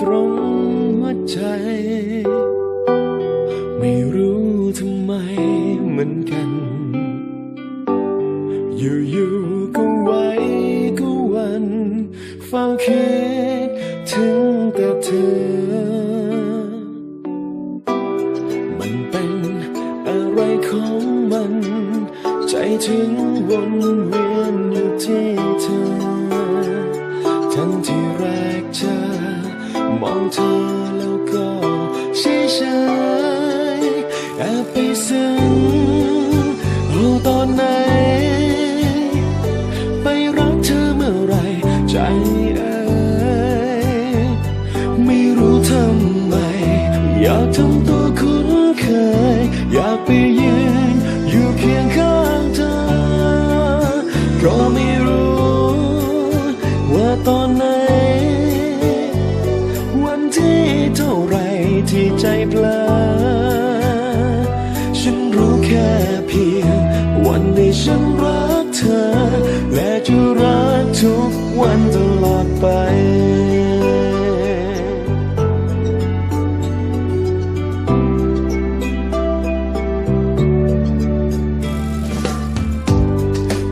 ตรงหัวใจ ไม่รู้ทำไมเหมือนกัน อยู่ๆก็ไว้ก็วันเฝ้าคิดถึงแต่เธอ มันเป็นอะไรของมัน ใจถึงวนเวียนอยู่ที่เธอ เธอแล้วก็เฉยเฉยแอบไปซึ้งรู้ตอนไหน ไปรักเธอเมื่อไรใจเอ่ยไม่รู้ทำไม อยากทำตัวคุ้นเคย อยากไปยืนอยู่เคียงข้างเธอเพราะไม่ ที่ใจเพลอฉันรู้แค่เพียง วันที่ฉันรักเธอ และจะรักทุกวันตลอดไป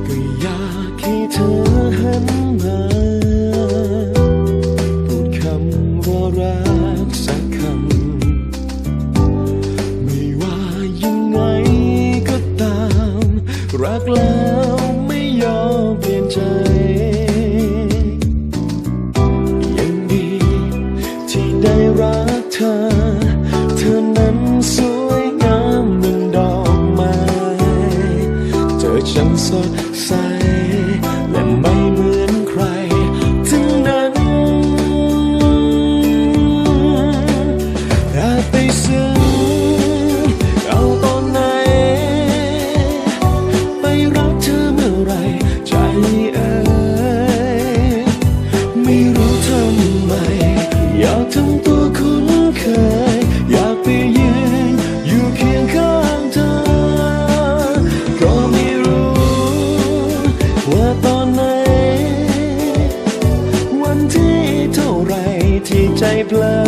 ก็อยากให้เธอหัน กลา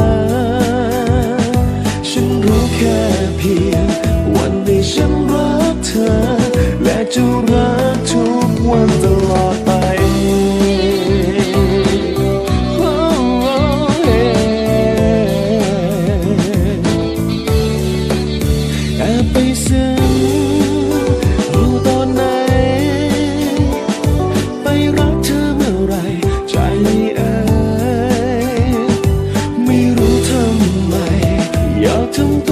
ฉันรู้แค่เพียง วันที่ฉันรักเธอ และจะรักทุกวันตลอด Welcome